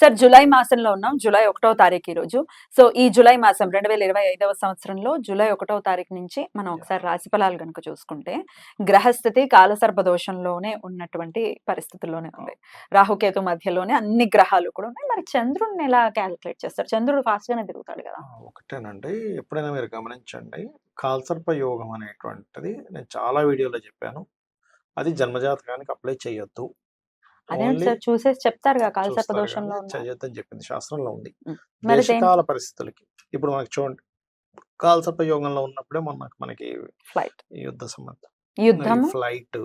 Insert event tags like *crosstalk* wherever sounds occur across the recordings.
Sir July మాసంలో ఉన్నాం. July ఒకటో తారీఖు ఈ రోజు. సో ఈ జూలై మాసం రెండు వేల ఇరవై ఐదవ సంవత్సరంలో జూలై ఒకటో తారీఖు నుంచి మనం ఒకసారి రాశి ఫలాలు కనుక చూసుకుంటే గ్రహస్థితి కాలసర్ప దోషంలోనే ఉన్నటువంటి పరిస్థితుల్లోనే ఉంది. రాహుకేతు మధ్యలోనే అన్ని గ్రహాలు కూడా ఉన్నాయి. మరి చంద్రుడిని ఎలా క్యాలిక్యులేట్ చేస్తారు? చంద్రుడు ఫాస్ట్ గానే తిరుగుతాడు కదా? ఒకటేనండి. ఎప్పుడైనా మీరు గమనించండి కాల్సర్ప యోగం అనేటువంటిది నేను చాలా వీడియోలో చెప్పాను. అది జన్మజాతకానికి అప్లై చేయొద్దు. అదే Only సార్ చూసేసి చెప్తారు కాలసర్ప దోషంలో చేయొద్దని చెప్పింది శాస్త్రంలో ఉంది. దేశకాల పరిస్థితులకి. ఇప్పుడు మనకి చూడండి కాల్సర్ప యోగంలో ఉన్నప్పుడే మనకు మనకి ఫ్లైట్ యుద్ధ సంబంధం. యుద్ధము? ఫ్లైట్.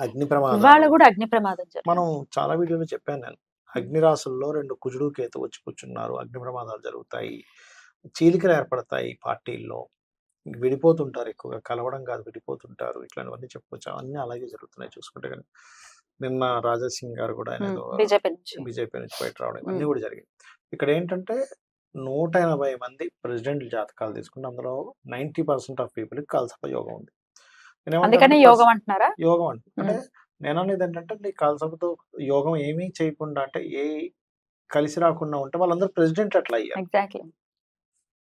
అగ్ని ప్రమాదం. కూడా అగ్ని ప్రమాదం మనం చాలా వీడియోలో చెప్పాను నేను. అగ్నిరాశుల్లో రెండు కుజుడు కేతు వచ్చి కూర్చున్నారు. అగ్ని ప్రమాదాలు జరుగుతాయి. చీలికలు ఏర్పడతాయి పార్టీల్లో. విడిపోతుంటారు ఎక్కువగా. కలవడం కాదు విడిపోతుంటారు. ఇట్లాంటివన్నీ చెప్పుకోవచ్చు. అవన్నీ అలాగే జరుగుతున్నాయి చూసుకుంటే కానీ. నిన్న రాజా సింగ్ గారు కూడా ఆయన బీజేపీ నుంచి. బయట రావడం ఇవన్నీ. కూడా జరిగింది ఇక్కడ ఏంటంటే నూట ఎనభై మంది ప్రెసిడెంట్ జాతకాలు తీసుకుంటే అందులో నైన్టీ పర్సెంట్ ఆఫ్ పీపుల్ కాల్సప యోగం ఉంది. అందుకనే యోగం అంటున్నారా? యోగం అంటే నేను అనేది ఏంటంటే నీ కాల్సపతో యోగం ఏమీ చేయకుండా అంటే ఏ కలిసి రాకుండా ఉంటే వాళ్ళందరూ ప్రెసిడెంట్ అట్లా అయ్యారు.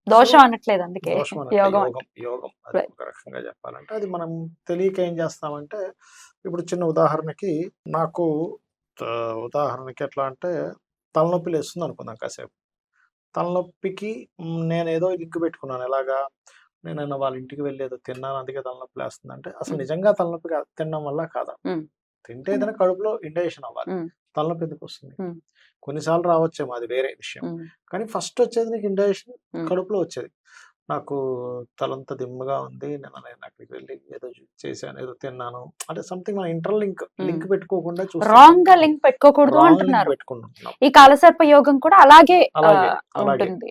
దోషం అనట్లేదు అందుకే యోగం యోగం. ఒక రకంగా చెప్పాలంటే అది మనం తెలియక ఏం చేస్తామంటే ఇప్పుడు చిన్న ఉదాహరణకి నాకు ఉదాహరణకి ఎట్లా అంటే తలనొప్పి లేస్తుంది అనుకుందాం కాసేపు తలనొప్పికి నేను ఏదో లింక్ పెట్టుకున్నాను ఎలాగా నేను వాళ్ళ ఇంటికి వెళ్ళి ఏదో తిన్నాను అందుకే తలనొప్పి లేస్తుంది అంటే అసలు. నిజంగా తలనొప్పి తినడం వల్ల కాదా. తింటే ఏదైనా కడుపులో ఇండైజేషన్ అవ్వాలి. తలనొప్పి ఎందుకు వస్తుంది. కొన్నిసార్లు రావచ్చేమో అది వేరే విషయం కానీ ఫస్ట్ వచ్చేది నీకు ఇండైజేషన్. కడుపులో వచ్చేది నాకు తలంతా దిమ్మగా ఉంది. నేను నేను అక్కడికి వెళ్ళి ఏదో చేశాను ఏదో తిన్నాను. అంటే సంథింగ్ మన ఇంటర్ లింక్ లింక్ పెట్టుకోకుండా రాంగ్గా లింక్ పెట్టుకోకూడదు అంటున్నారు. ఈ కాలసర్ప యోగం కూడా అలాగే. ఉంటుంది.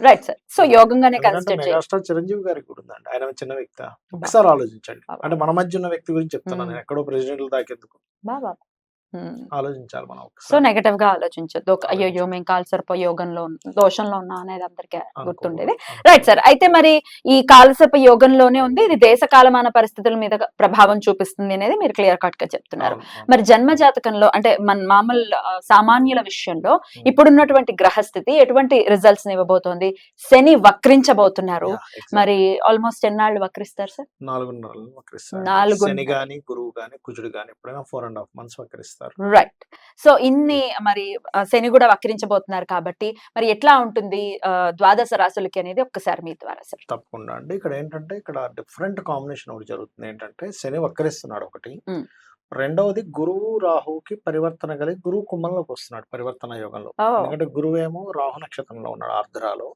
రైట్ సార్ సో యోగంగానే మెగాస్టార్ చిరంజీవి గారికి కూడా ఉందండి. ఆయన చిన్న వ్యక్తి. ఒకసారి ఆలోచించండి. అంటే మన మధ్య ఉన్న వ్యక్తి గురించి చెప్తున్నాను. నేను. ఎక్కడో ప్రెసిడెంట్లు దాకేందుకు. బాబా ఆలోచించాలి మనం సో నెగటివ్గా ఆలోచించొద్దు అయ్యో. మేము కాలసర్ప యోగంలో దోషంలో ఉన్నా అనేది అందరికీ గుర్తుండేది. రైట్ సార్ అయితే మరి ఈ కాలసర్ప యోగంలోనే ఉంది. ఇది దేశ కాలమాన పరిస్థితుల మీద ప్రభావం చూపిస్తుంది అనేది మీరు క్లియర్ కట్గా చెప్తున్నారు. మరి జన్మ జాతకంలో అంటే మన మామూలు సామాన్యుల విషయంలో ఇప్పుడున్నటువంటి గ్రహస్థితి ఎటువంటి రిజల్ట్స్ ఇవ్వబోతోంది? శని వక్రించబోతున్నారు. మరి ఆల్మోస్ట్ ఎన్నాళ్ళు వక్రిస్తారు సార్? నాలుగున్నర. శని గాని గురువు గాని కుజుడు గాని ఎప్పుడైనా ఫోర్ అండ్ హాఫ్ మంత్స్ వక్రిస్తారు. రైట్ సో ఇన్ని మరి శని కూడా వక్రించబోతున్నారు కాబట్టి మరి ఎట్లా ఉంటుంది ద్వాదశ రాశులకి అనేది ఒక్కసారి మీ ద్వారా సార్ తప్పకుండా అండి. ఇక్కడ ఏంటంటే ఇక్కడ డిఫరెంట్ కాంబినేషన్ ఒకటి జరుగుతుంది. ఏంటంటే శని వక్రిస్తున్నాడు ఒకటి. రెండవది గురువు రాహుకి పరివర్తన కలిగి గురువు కుంభంలోకి వస్తున్నాడు పరివర్తన యోగంలో. ఎందుకంటే గురువు ఏమో రాహు నక్షత్రంలో ఉన్నాడు ఆర్ద్రాలో.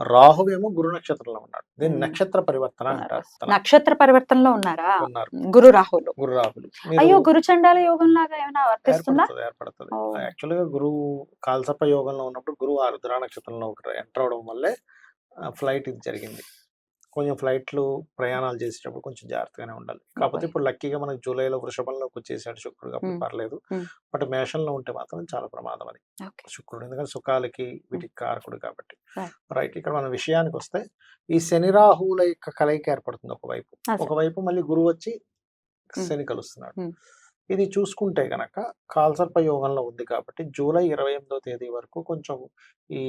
ఉమ్. రాహు ఏమో గురు నక్షత్రంలో ఉన్నాడు. దీన్ని. నక్షత్ర పరివర్తన అంటారు. నక్షత్ర పరివర్తనలో ఉన్నారా? గురు రాహులు. గురు రాహులు. అయ్యో గురు చండాల యోగం లాగా ఏమైనా వర్తిస్తుందా? ఏర్పడుతుంది. యాక్చువల్గా గురువు కాల్సప్ప యోగంలో ఉన్నప్పుడు గురువు ఆరుద్ర నక్షత్రంలో ఎంటర్ అవడం వల్లే ఫ్లైట్ ఇది జరిగింది. కొంచెం ఫ్లైట్లు ప్రయాణాలు చేసేటప్పుడు కొంచెం జాగ్రత్తగానే ఉండాలి కాకపోతే. ఇప్పుడు లక్కీగా మనకి జూలైలో వృషభంలోకి వచ్చేసాడు శుక్రుడు కాబట్టి. పర్లేదు. బట్ మేషంలో ఉంటే మాత్రం చాలా ప్రమాదం అది. శుక్రుడు ఎందుకంటే సుఖాలకి వీటికి కారకుడు కాబట్టి. రైట్ ఇక్కడ మన విషయానికి వస్తే ఈ శని రాహువుల యొక్క కలయిక ఏర్పడుతుంది ఒకవైపు. ఒకవైపు మళ్ళీ గురువు వచ్చి. శని కలుస్తున్నాడు. ఇది చూసుకుంటే గనక కాల్సర్ప యోగంలో ఉంది కాబట్టి జూలై ఇరవై ఎనిమిదో తేదీ వరకు కొంచెం ఈ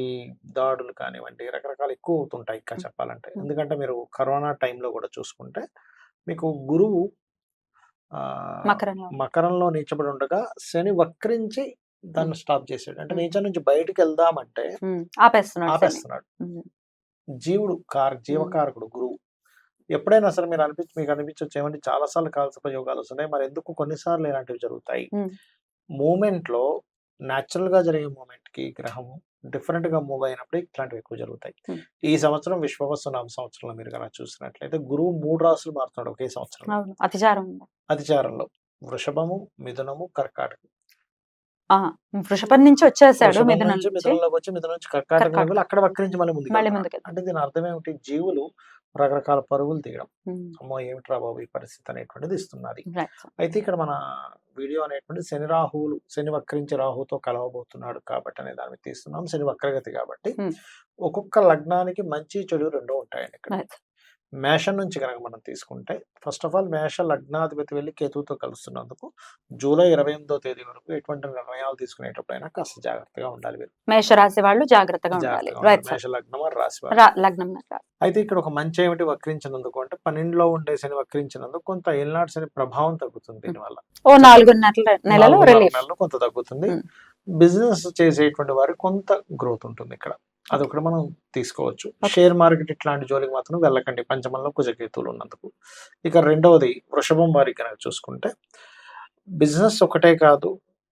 దాడులు కానివ్వండి రకరకాలు ఎక్కువ అవుతుంటాయి ఇంకా. చెప్పాలంటే. ఎందుకంటే మీరు కరోనా టైంలో కూడా చూసుకుంటే మీకు గురువు ఆ, మకరంలో నీచబడి ఉండగా శని వక్రించి దాన్ని స్టాప్ చేసాడు. అంటే. నీచ నుంచి బయటికి వెళ్దామంటే ఆపేస్తున్నాడు. ఆపేస్తున్నాడు. జీవుడు కార జీవకారకుడు గురువు. ఎప్పుడైనా సరే మీరు అనిపించి మీకు అనిపించవచ్చు ఏమంటే చాలా సార్లు కాల్సప యోగాలు వస్తున్నాయి. మరి ఎందుకు కొన్నిసార్లు ఇలాంటివి జరుగుతాయి. మూమెంట్లో న్యాచురల్గా జరిగే మూమెంట్కి గ్రహం డిఫరెంట్గా మూవ్ అయినప్పుడు ఇట్లాంటివి ఎక్కువ జరుగుతాయి. ఈ సంవత్సరం విశ్వవస్తు నామ సంవత్సరంలో మీరు కనుక చూసినట్లయితే గురువు మూడు రాసులు మారుతున్నాడు ఒకే సంవత్సరం అతిచారం అతిచారంలో. వృషభము మిథునము కర్కాటకం. వృషభం నుంచి వచ్చేసాడు మిథునంలోకి వచ్చి మిథునం నుంచి కర్కాటకం అక్కడ వక్రించి మళ్ళీ వెళ్తాడు. అంటే దీని అర్థం ఏమిటి? జీవులు రకరకాల పరుగులు తీయడం అమ్మో ఏమిట్రా బాబు ఈ పరిస్థితి అనేటువంటిది ఇస్తున్నది. అయితే ఇక్కడ మన వీడియో అనేటువంటి శని రాహువులు శని వక్రించి రాహుతో కలవబోతున్నాడు కాబట్టి అనే దాన్ని తీస్తున్నాం శని వక్రగతి కాబట్టి. ఒక్కొక్క లగ్నానికి మంచి చెడు రెండు ఉంటాయండి ఇక్కడ. మేషం నుంచి కనుక మనం తీసుకుంటే ఫస్ట్ ఆఫ్ ఆల్ మేష లగ్నాధిపతి వెళ్ళి కేతువుతో కలుస్తున్నందుకు జూలై ఇరవై ఎనిమిదో తేదీ వరకు ఎటువంటి నిర్ణయాలు తీసుకునేటప్పుడైనా కాస్త జాగ్రత్తగా ఉండాలి మీరు మేషరాశి వాళ్ళు జాగ్రత్తగా ఉండాలి. మేష లగ్నం రాసి లగ్నం. అయితే ఇక్కడ ఒక మంచి ఏమిటి వక్రించినందుకు అంటే పన్నెండులో ఉండే శని వక్రించినందుకు కొంత ఏళ్ళనాటి శని ప్రభావం తగ్గుతుంది దీనివల్ల. ఓ నెలలో కొంత తగ్గుతుంది. ఉమ్. బిజినెస్ చేసేటువంటి వారికి కొంత గ్రోత్ ఉంటుంది ఇక్కడ. అదొకటి మనం తీసుకోవచ్చు. షేర్ మార్కెట్ ఇట్లాంటి జోలికి మాత్రం వెళ్ళకండి. పంచమంలో కుజకేతువులు ఉన్నందుకు. ఇక రెండవది వృషభం వారికి కనుక చూసుకుంటే బిజినెస్ ఒకటే కాదు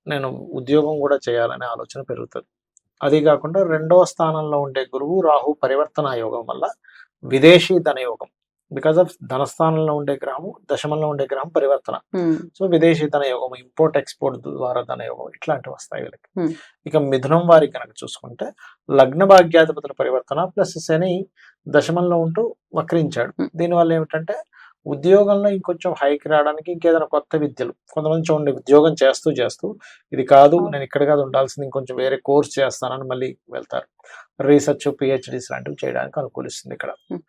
నేను ఉద్యోగం కూడా చేయాలనే ఆలోచన పెరుగుతుంది. అది కాకుండా రెండవ స్థానంలో ఉండే గురువు రాహు పరివర్తన యోగం వల్ల విదేశీ ధనయోగం బికాస్ ఆఫ్ ధనస్థానంలో ఉండే గ్రహము దశమంలో ఉండే గ్రహం పరివర్తన సో విదేశీ ధనయోగం ఇంపోర్ట్ ఎక్స్పోర్ట్ ద్వారా ధనయోగం ఇట్లాంటివి వస్తాయి వీళ్ళకి Hmm. ఇక మిథునం వారికి కనుక చూసుకుంటే లగ్న భాగ్యాధిపతుల పరివర్తన ప్లస్ శని దశమంలో ఉంటూ వక్రించాడు Hmm. దీనివల్ల ఏమిటంటే ఉద్యోగంలో ఇంకొంచెం హైక్ రావడానికి ఇంకేదైనా కొత్త విద్యలు కొంతమంది చూడండి ఉద్యోగం చేస్తూ చేస్తూ ఇది కాదు. నేను ఇక్కడ కాదు ఉండాల్సింది ఇంకొంచెం వేరే కోర్స్ చేస్తానని మళ్ళీ వెళ్తారు రీసెర్చ్ పిహెచ్డీస్ లాంటివి చేయడానికి అనుకూలిస్తుంది ఇక్కడ Hmm.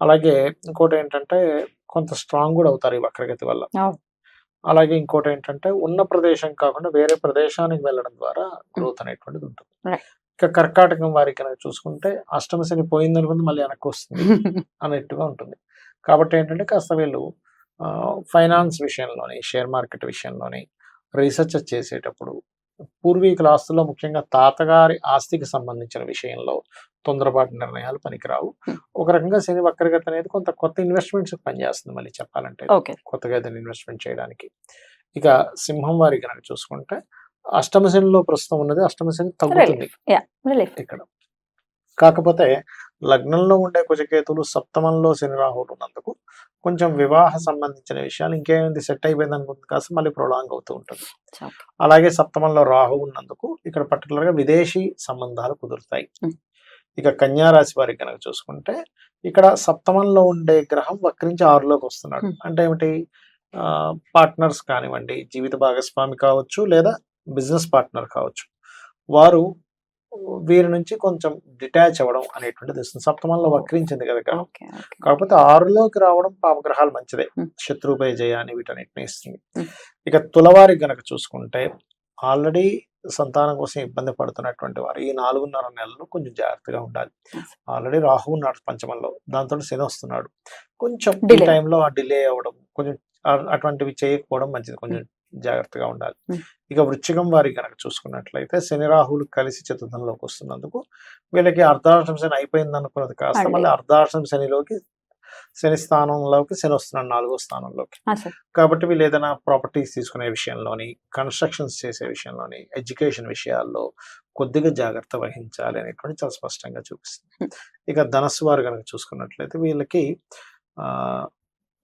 అలాగే ఇంకోటి ఏంటంటే కొంత స్ట్రాంగ్ కూడా అవుతారు ఈ వక్రగతి వల్ల. అలాగే ఇంకోటి ఏంటంటే ఉన్న ప్రదేశం కాకుండా వేరే ప్రదేశానికి వెళ్ళడం ద్వారా గ్రోత్ అనేటువంటిది ఉంటుంది. ఇక కర్కాటకం వారికి చూసుకుంటే అష్టమ శని పోయింది అనుకుంది మళ్ళీ వెనక్కి వస్తుంది *laughs* అన్నట్టుగా ఉంటుంది కాబట్టి ఏంటంటే కాస్త వీళ్ళు ఫైనాన్స్ విషయంలోని షేర్ మార్కెట్ విషయంలోని రీసెర్చ్ చేసేటప్పుడు పూర్వీకుల ఆస్తుల్లో ముఖ్యంగా తాతగారి ఆస్తికి సంబంధించిన విషయంలో తొందరపాటు నిర్ణయాలు పనికిరావు. Hmm. ఒక రకంగా శని వక్రగతి అనేది కొంత కొత్త ఇన్వెస్ట్మెంట్స్ పనిచేస్తుంది మళ్ళీ చెప్పాలంటే. కొత్తగా ఏదైనా ఇన్వెస్ట్మెంట్ చేయడానికి. ఇక సింహం వారికి కనుక చూసుకుంటే అష్టమ శనిలో ప్రస్తుతం ఉన్నది. అష్టమ శని తగ్గుతుంది. ఇక్కడ. కాకపోతే లగ్నంలో ఉండే కుజకేతులు సప్తమంలో శని రాహువులు ఉన్నందుకు కొంచెం వివాహ సంబంధించిన విషయాలు ఇంకేమైంది సెట్ అయిపోయింది అనుకుంటుంది కాస్త మళ్ళీ ప్రొలాంగ్ అవుతూ ఉంటుంది. అలాగే సప్తమంలో రాహు ఉన్నందుకు ఇక్కడ పర్టికులర్గా విదేశీ సంబంధాలు కుదురుతాయి. ఇక కన్యా రాశి వారికి కనుక చూసుకుంటే ఇక్కడ సప్తమంలో ఉండే గ్రహం వక్రించి ఆరులోకి వస్తున్నాడు. అంటే ఏమిటి పార్ట్నర్స్ కానివ్వండి జీవిత భాగస్వామి కావచ్చు లేదా బిజినెస్ పార్ట్నర్ కావచ్చు వారు వీరి నుంచి కొంచెం డిటాచ్ అవ్వడం అనేటువంటిది వస్తుంది సప్తమంలో వక్రించింది కదా గ్రహం కాకపోతే ఆరులోకి రావడం పాపగ్రహాలు మంచిదే. శత్రుపై జయాన్ని వీటన్నిటిని ఇస్తుంది. ఇక తులవారి గనక చూసుకుంటే ఆల్రెడీ సంతానం కోసం ఇబ్బంది పడుతున్నటువంటి వారు ఈ నాలుగున్నర నెలలు కొంచెం జాగ్రత్తగా ఉండాలి. ఆల్రెడీ రాహు ఉన్నాడు పంచమంలో. దాంతో శని వస్తున్నాడు. కొంచెం ఈ. టైంలో ఆ డిలే అవ్వడం కొంచెం అటువంటివి చేయకపోవడం మంచిది. కొంచెం జాగ్రత్తగా ఉండాలి. ఇక వృశ్చికం వారి కనుక చూసుకున్నట్లయితే శని రాహులు కలిసి చతుర్థంలోకి వస్తున్నందుకు వీళ్ళకి అర్ధాష్టం శని అయిపోయింది అనుకున్నది కాస్త మళ్ళీ. అర్ధాష్టం శనిలోకి శని స్థానంలోకి శని వస్తున్నాడు నాలుగో స్థానంలోకి. కాబట్టి వీళ్ళు ఏదైనా ప్రాపర్టీస్ తీసుకునే విషయంలోని కన్స్ట్రక్షన్స్ చేసే విషయంలోని ఎడ్యుకేషన్ విషయాల్లో కొద్దిగా జాగ్రత్త వహించాలి అనేటువంటి చాలా స్పష్టంగా చూపిస్తుంది. ఇక ధనస్సు వారు కనుక చూసుకున్నట్లయితే వీళ్ళకి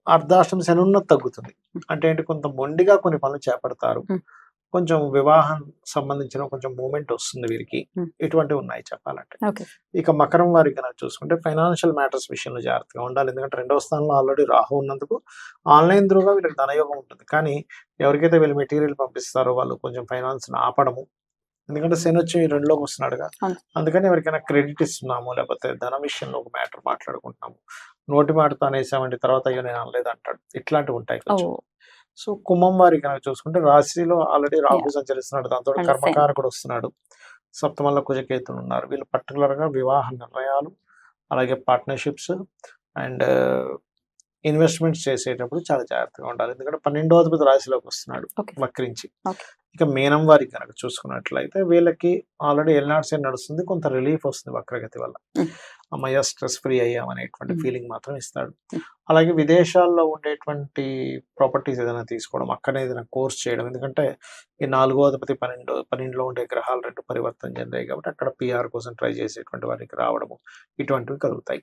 ఆ అర్ధాష్టం శని ఉన్నది తగ్గుతుంది అంటే ఏంటి? కొంత మొండిగా కొన్ని పనులు చేపడతారు. కొంచెం వివాహం సంబంధించిన కొంచెం మూమెంట్ వస్తుంది వీరికి. ఇటువంటివి ఉన్నాయి చెప్పాలంటే. ఇక మకరం వారికి కనుక చూసుకుంటే ఫైనాన్షియల్ మ్యాటర్స్ విషయంలో జాగ్రత్తగా ఉండాలి. ఎందుకంటే రెండవ స్థానంలో ఆల్రెడీ రాహు ఉన్నందుకు ఆన్లైన్ త్రూగా వీళ్ళకి ధనయోగం ఉంటుంది. కానీ ఎవరికైతే వీళ్ళు మెటీరియల్ పంపిస్తారో వాళ్ళు కొంచెం ఫైనాన్స్ ఆపడము ఎందుకంటే శని వచ్చి రెండులోకి వస్తున్నాడుగా. అందుకని ఎవరికైనా క్రెడిట్ ఇస్తున్నాము లేకపోతే ధన విషయంలో ఒక మ్యాటర్ మాట్లాడుకుంటున్నాము. నోటి మాటతో అనేసామంటే తర్వాత అయ్యో నేను అనలేదు అంటాడు. ఇట్లాంటివి ఉంటాయి కొంచెం. సో కుంభం వారికి కనుక చూసుకుంటే రాశిలో ఆల్రెడీ రాహు సంచరిస్తున్నాడు. దాంతో కర్మకారకుడు వస్తున్నాడు. సప్తమంలో కుజకేతులు ఉన్నారు. వీళ్ళు పర్టికులర్గా వివాహ నిర్ణయాలు అలాగే పార్ట్నర్షిప్స్ అండ్ ఇన్వెస్ట్మెంట్స్ చేసేటప్పుడు చాలా జాగ్రత్తగా ఉండాలి. ఎందుకంటే పన్నెండో అధిపతి రాశిలోకి వస్తున్నాడు వక్రించి. ఇక మీనం వారికి కనుక చూసుకున్నట్లయితే వీళ్ళకి ఆల్రెడీ ఎల్నాడ్సీ నడుస్తుంది కొంత రిలీఫ్ వస్తుంది వక్రగతి వల్ల. అమ్మయ్య స్ట్రెస్ ఫ్రీ అయ్యామనేటువంటి. ఫీలింగ్ మాత్రం ఇస్తాడు. అలాగే విదేశాల్లో ఉండేటువంటి ప్రాపర్టీస్ ఏదైనా తీసుకోవడం అక్కడే ఏదైనా కోర్స్ చేయడం. ఎందుకంటే ఈ నాలుగో అధిపతి పన్నెండు పన్నెండులో ఉండే గ్రహాలు రెండు పరివర్తన చెందాయి కాబట్టి అక్కడ పిఆర్ కోసం ట్రై చేసేటువంటి వారికి రావడము ఇటువంటివి కలుగుతాయి.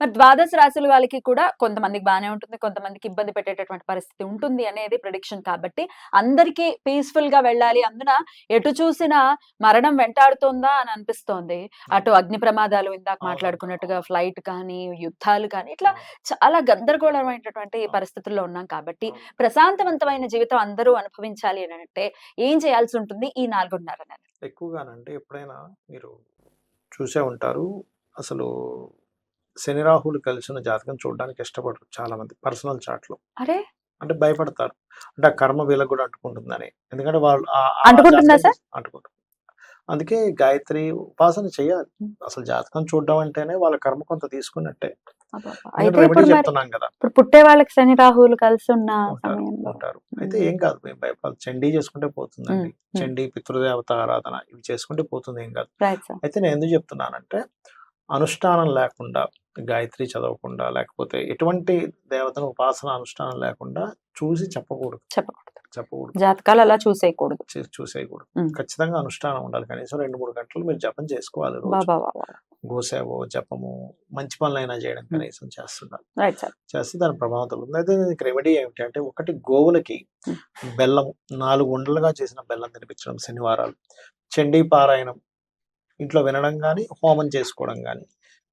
మరి ద్వాదశ రాశుల వాళ్ళకి కూడా కొంతమందికి బాగానే ఉంటుంది కొంతమందికి ఇబ్బంది పెట్టేటటువంటి పరిస్థితి ఉంటుంది అనేది ప్రిడిక్షన్ కాబట్టి అందరికీ పీస్ఫుల్గా వెళ్ళాలి. అందున ఎటు చూసినా మరణం వెంటాడుతోందా అని అనిపిస్తోంది. అటు అగ్ని ప్రమాదాలు ఇందాక. మాట్లాడుకున్నట్టుగా ఫ్లైట్ కానీ యుద్ధాలు కానీ ఇట్లా చాలా గందరగోళమైనటువంటి పరిస్థితుల్లో ఉన్నాం కాబట్టి ప్రశాంతవంతమైన జీవితం అందరూ అనుభవించాలి అని అంటే ఏం చేయాల్సి ఉంటుంది ఈ నాలుగున్నర నెల ఎక్కువగానంటే ఎప్పుడైనా మీరు చూసే ఉంటారు. అసలు శని రాహులు కలిసిన జాతకం చూడడానికి ఇష్టపడరు చాలా మంది పర్సనల్ చాట్లో అరే! అంటే భయపడతారు. అంటే ఆ కర్మ వీళ్ళకి కూడా అంటుకుంటుందని. ఎందుకంటే వాళ్ళు అంటుకుంటుంది అందుకే గాయత్రి ఉపాసన చేయాలి. అసలు జాతకం చూడడం అంటేనే వాళ్ళ కర్మ కొంత తీసుకున్నట్టే. చెప్తున్నాం కదా. ఇప్పుడు పుట్టే వాళ్ళకి శని రాహువులు కలిసి ఉన్న ఉంటారు. అయితే. ఏం కాదు మేము భయపడాలి. చండీ చేసుకుంటే పోతుందండి. చండీ పితృదేవత ఆరాధన ఇవి చేసుకుంటే పోతుంది ఏం కాదు. అయితే నేను ఎందుకు చెప్తున్నానంటే అనుష్ఠానం లేకుండా గాయత్రి చదవకుండా లేకపోతే ఎటువంటి దేవతను ఉపాసన అనుష్ఠానం లేకుండా చూసి చెప్పకూడదు. చెప్పకూడదు. చెప్పకూడదు. జాతకాలు అలా చూసేయకూడదు. చూసేయకూడదు. ఖచ్చితంగా అనుష్ఠానం ఉండాలి. కనీసం రెండు మూడు గంటలు మీరు జపం చేసుకోవాలి గోసేవో జపము మంచి పనులైనా చేయడం కనీసం చేస్తున్నారు చేస్తే దాని ప్రభావం తగ్గుతుంది అయితే దీనికి రెమెడీ ఏమిటి అంటే ఒకటి గోవులకి. బెల్లం నాలుగు ఉండలుగా చేసిన బెల్లం తినిపించడం శనివారాలు. చండీ పారాయణం ఇంట్లో వినడం కానీ హోమం చేసుకోవడం కానీ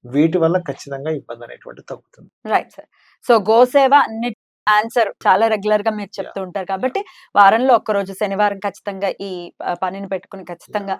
వీటి వల్ల ఖచ్చితంగా ఇబ్బంది అనేటువంటి తగ్గుతుంది. Right sir. సో గోసేవ అన్ని ఆన్సర్ చాలా రెగ్యులర్గా మీరు చెప్తూ ఉంటారు కాబట్టి వారంలో ఒక్క రోజు శనివారం ఖచ్చితంగా ఈ పనిని పెట్టుకుని ఖచ్చితంగా